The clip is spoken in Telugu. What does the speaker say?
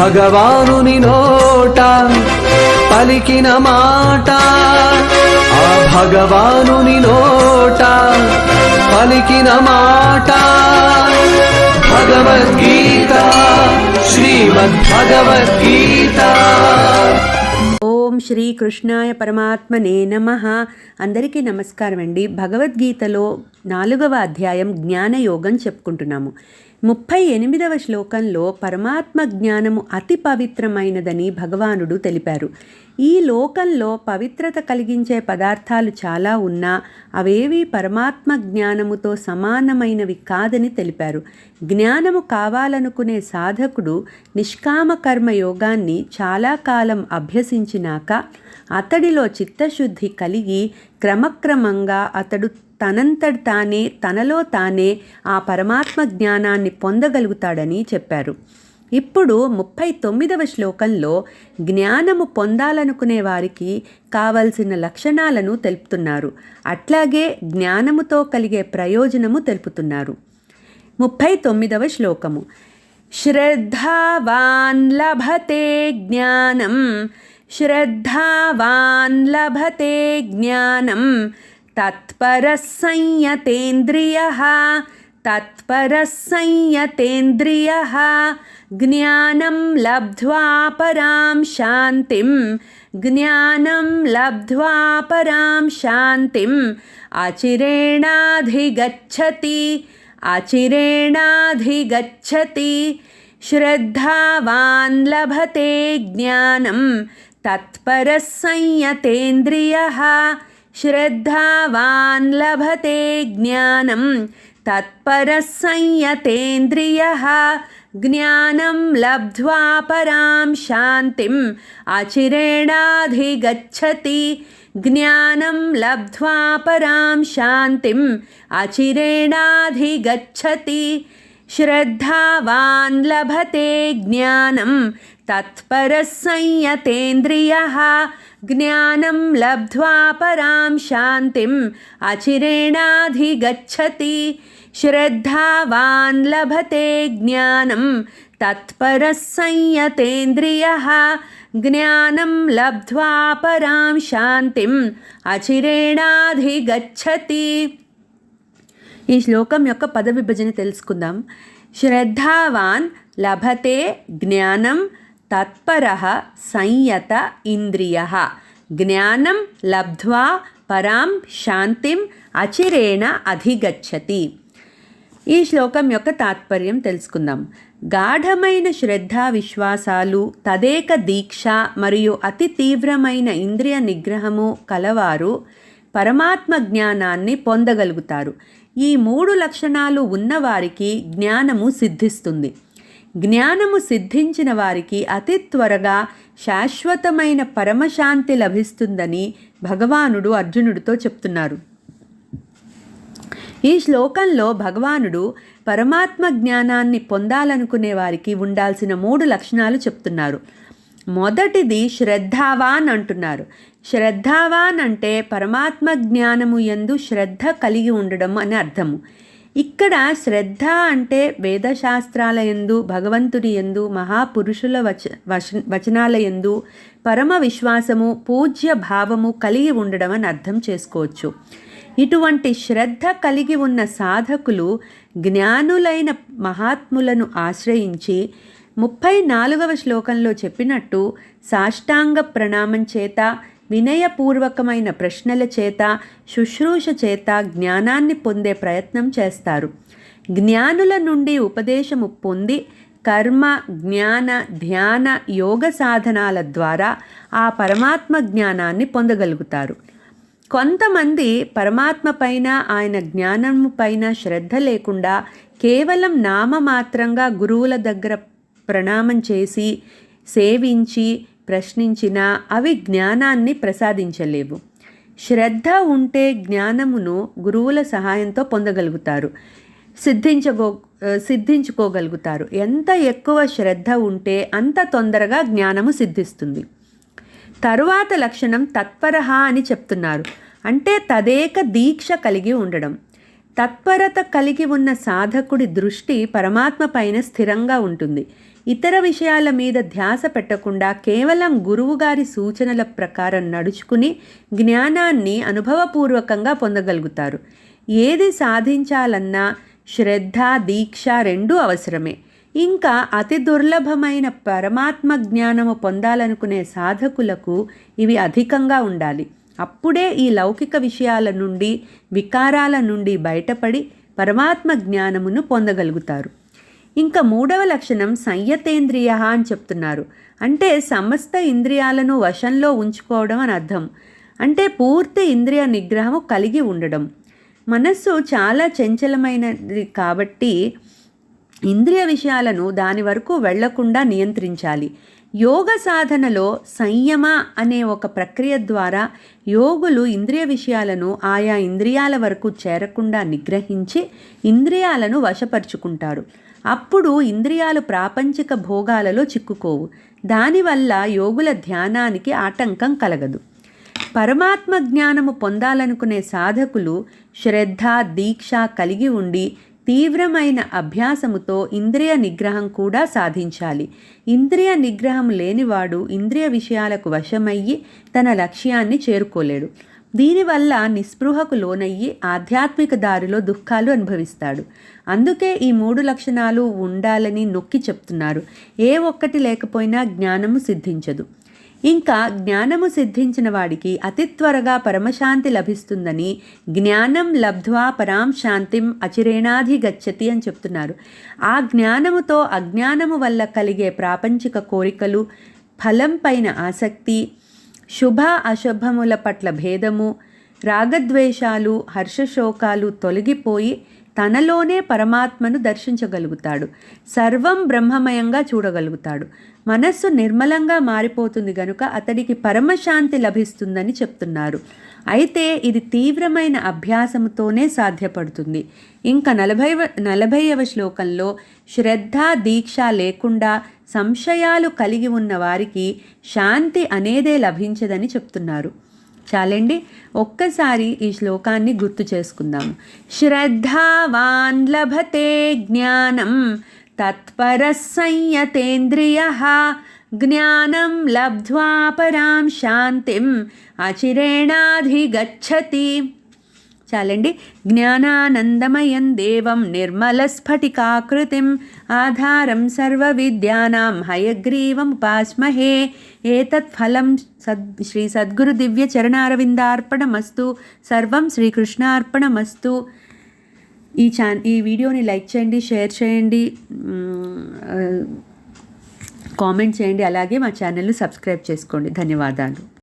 భగవానుని నోట పలికిన మాట ఆ భగవానుని నోట పలికిన మాట. భగవద్గీత శ్రీమద్ భగవద్గీత ఓం శ్రీ కృష్ణాయ పరమాత్మనే నమ. అందరికీ నమస్కారం అండి భగవద్గీతలో నాలుగవ అధ్యాయం జ్ఞానయోగం చెప్పుకుంటున్నాము. ముప్పై ఎనిమిదవ శ్లోకంలో పరమాత్మ జ్ఞానము అతి పవిత్రమైనదని భగవానుడు తెలిపారు. ఈ లోకంలో పవిత్రత కలిగించే పదార్థాలు చాలా ఉన్నా అవేవి పరమాత్మ జ్ఞానముతో సమానమైనవి కాదని తెలిపారు. జ్ఞానము కావాలనుకునే సాధకుడు నిష్కామ కర్మ యోగాన్ని చాలా కాలం అభ్యసించినాక అతడిలో చిత్తశుద్ధి కలిగి క్రమక్రమంగా అతడు తనంతట తానే తనలో తానే ఆ పరమాత్మ జ్ఞానాన్ని పొందగలుగుతాడని చెప్పారు. ఇప్పుడు ముప్పై తొమ్మిదవ శ్లోకంలో జ్ఞానము పొందాలనుకునే వారికి కావలసిన లక్షణాలను తెలుపుతున్నారు. అట్లాగే జ్ఞానముతో కలిగే ప్రయోజనము తెలుపుతున్నారు. ముప్పై తొమ్మిదవ శ్లోకము. శ్రద్ధావాన్ లభతే జ్ఞానం. శ్రద్ధావాన్ లభతే జ్ఞానం. तत्परः संयतेन्द्रियः तत्परस् संयतेन्द्रियः ज्ञानं लब्ध्वा परां शान्तिं ज्ञानं लब्ध्वा परां शान्तिम् अचिरेणाधिगच्छति अचिरेणाधिगच्छति श्रद्धावान् लभते ज्ञानं तत्परः संयतेन्द्रियः श्रद्धावान् लभते ज्ञानं तत्परः संयतेन्द्रियः ज्ञानं लब्ध्वा परां शान्तिम् आचिरेणाधिगच्छति ज्ञानं लब्ध्वा परां शान्तिम् आचिरेणाधिगच्छति श्रद्धावान् लभते ज्ञानं तत्परः संयतेन्द्रियः ज्ञानं लब्ध्वा परां शान्तिम् अचिरेणाधिगच्छति श्रद्धावान् लभते ज्ञानं तत्परः संयतेन्द्रियः ज्ञानं लब्ध्वा परां शान्तिम् అచిరేణాధిగచ్చతి ఈ శ్లోకం యొక్క పద విభజన తెలుసుకుందాం శ్రద్ధావాన్ లభతే జ్ఞానం తత్పర సంయత ఇంద్రియ. జ్ఞానం లబ్ధ్వా పరాం శాంతిం అచిరేణ అధిగచ్చతి. ఈ శ్లోకం యొక్క తాత్పర్యం తెలుసుకుందాం. గాఢమైన శ్రద్ధ విశ్వాసాలు తదేక దీక్ష మరియు అతి తీవ్రమైన ఇంద్రియ నిగ్రహము కలవారు పరమాత్మ జ్ఞానాన్ని పొందగలుగుతారు. ఈ మూడు లక్షణాలు ఉన్నవారికి జ్ఞానము సిద్ధిస్తుంది. జ్ఞానము సిద్ధించిన వారికి అతి త్వరగా శాశ్వతమైన పరమశాంతి లభిస్తుందని భగవానుడు అర్జునుడితో చెప్తున్నారు. ఈ శ్లోకంలో భగవానుడు పరమాత్మ జ్ఞానాన్ని పొందాలనుకునే వారికి ఉండాల్సిన మూడు లక్షణాలు చెప్తున్నారు. మొదటిది శ్రద్ధావాన్ అంటున్నారు. శ్రద్ధావాన్ అంటే పరమాత్మ జ్ఞానము ఎందు శ్రద్ధ కలిగి ఉండడం అని అర్థము. ఇక్కడ శ్రద్ధ అంటే వేదశాస్త్రాల ఎందు భగవంతుని ఎందు మహాపురుషుల వచ వచ వచనాల ఎందు పరమ విశ్వాసము పూజ్య భావము కలిగి ఉండడం అని అర్థం చేసుకోవచ్చు. ఇటువంటి శ్రద్ధ కలిగి ఉన్న సాధకులు జ్ఞానులైన మహాత్ములను ఆశ్రయించి ముప్పై నాలుగవ శ్లోకంలో చెప్పినట్టు సాష్టాంగ ప్రణామం చేత వినయపూర్వకమైన ప్రశ్నల చేత శుశ్రూష చేత జ్ఞానాన్ని పొందే ప్రయత్నం చేస్తారు. జ్ఞానుల నుండి ఉపదేశము పొంది కర్మ జ్ఞాన ధ్యాన యోగ సాధనాల ద్వారా ఆ పరమాత్మ జ్ఞానాన్ని పొందగలుగుతారు. కొంతమంది పరమాత్మ పైన ఆయన జ్ఞానము పైన శ్రద్ధ లేకుండా కేవలం నామమాత్రంగా గురువుల దగ్గర ప్రణామం చేసి సేవించి ప్రశ్నించినా అవి జ్ఞానాన్ని ప్రసాదించలేవు. శ్రద్ధ ఉంటే జ్ఞానమును గురువుల సహాయంతో పొందగలుగుతారు. సిద్ధించగో సిద్ధించుకోగలుగుతారు. ఎంత ఎక్కువ శ్రద్ధ ఉంటే అంత తొందరగా జ్ఞానము సిద్ధిస్తుంది. తరువాత లక్షణం తత్పరహ అని చెప్తున్నారు. అంటే తదేక దీక్ష కలిగి ఉండడం. తత్పరత కలిగి ఉన్న సాధకుడి దృష్టి పరమాత్మ పైన స్థిరంగా ఉంటుంది. ఇతర విషయాల మీద ధ్యాస పెట్టకుండా కేవలం గురువుగారి సూచనల ప్రకారం నడుచుకుని జ్ఞానాన్ని అనుభవపూర్వకంగా పొందగలుగుతారు. ఏది సాధించాలన్నా శ్రద్ధ దీక్ష రెండూ అవసరమే. ఇంకా అతి దుర్లభమైన పరమాత్మ జ్ఞానము పొందాలనుకునే సాధకులకు ఇవి అధికంగా ఉండాలి. అప్పుడే ఈ లౌకిక విషయాల నుండి వికారాల నుండి బయటపడి పరమాత్మ జ్ఞానమును పొందగలుగుతారు. ఇంకా మూడవ లక్షణం సంయతేంద్రియ అని చెప్తున్నారు. అంటే సమస్త ఇంద్రియాలను వశంలో ఉంచుకోవడం అని అర్థం. అంటే పూర్తి ఇంద్రియ నిగ్రహము కలిగి ఉండడం. మనస్సు చాలా చంచలమైనది కాబట్టి ఇంద్రియ విషయాలను దాని వరకు వెళ్ళకుండా నియంత్రించాలి. యోగ సాధనలో సంయమ అనే ఒక ప్రక్రియ ద్వారా యోగులు ఇంద్రియ విషయాలను ఆయా ఇంద్రియాల వరకు చేరకుండా నిగ్రహించి ఇంద్రియాలను వశపరుచుకుంటారు. అప్పుడు ఇంద్రియాలు ప్రాపంచిక భోగాలలో చిక్కుకోవు. దానివల్ల యోగుల ధ్యానానికి ఆటంకం కలగదు. పరమాత్మ జ్ఞానము పొందాలనుకునే సాధకులు శ్రద్ధ దీక్ష కలిగి ఉండి తీవ్రమైన అభ్యాసముతో ఇంద్రియ నిగ్రహం కూడా సాధించాలి. ఇంద్రియ నిగ్రహం లేనివాడు ఇంద్రియ విషయాలకు వశమయ్యి తన లక్ష్యాన్ని చేరుకోలేడు. దీనివల్ల నిస్పృహకు లోనయ్యి ఆధ్యాత్మిక దారిలో దుఃఖాలు అనుభవిస్తాడు. అందుకే ఈ మూడు లక్షణాలు ఉండాలని నొక్కి చెప్తున్నారు. ఏ ఒక్కటి లేకపోయినా జ్ఞానము సిద్ధించదు. ఇంకా జ్ఞానము సిద్ధించిన వాడికి అతి త్వరగా పరమశాంతి లభిస్తుందని జ్ఞానం లబ్ధ్వా పరాం శాంతిం అచిరేణాధిగచ్చతి అని చెప్తున్నారు. ఆ జ్ఞానముతో అజ్ఞానము వల్ల కలిగే ప్రాపంచిక కోరికలు ఫలం పైన ఆసక్తి శుభ అశుభముల పట్ల భేదము రాగద్వేషాలు హర్షశోకాలు తొలగిపోయి తనలోనే పరమాత్మను దర్శించగలుగుతాడు. సర్వం బ్రహ్మమయంగా చూడగలుగుతాడు. మనస్సు నిర్మలంగా మారిపోతుంది గనుక అతడికి పరమశాంతి లభిస్తుందని చెప్తున్నారు. అయితే ఇది తీవ్రమైన అభ్యాసముతోనే సాధ్యపడుతుంది. ఇంకా నలభై నలభైవ శ్లోకంలో శ్రద్ధ దీక్ష లేకుండా సంశయాలు కలిగి ఉన్న వారికి శాంతి అనేదే లభించదని చెప్తున్నారు. చాలండి ఒక్కసారి ఈ శ్లోకాన్ని గుర్తు చేసుకుందాం. శ్రద్ధావాన్ లభతే జ్ఞానం. తత్పర సంయతేంద్రియ జ్ఞానం లబ్ధ్వా పరాం శాంతిం అచిరేణాధిగచ్చతి చాలండి జ్ఞానానందమయం దేవం నిర్మలస్ఫటికాకృతిం ఆధారం సర్వ విద్యానాం హయగ్రీవం ఉపాస్మహే ఏతత్ ఫలం సద్ శ్రీ సద్గురు దివ్య చరణారవిందార్పణమస్తు సర్వం శ్రీకృష్ణార్పణమస్తు ఈ ఛాన్ ఈ వీడియోని లైక్ చేయండి షేర్ చేయండి కామెంట్ చేయండి అలాగే మా ఛానల్ని సబ్స్క్రైబ్ చేసుకోండి. ధన్యవాదాలు.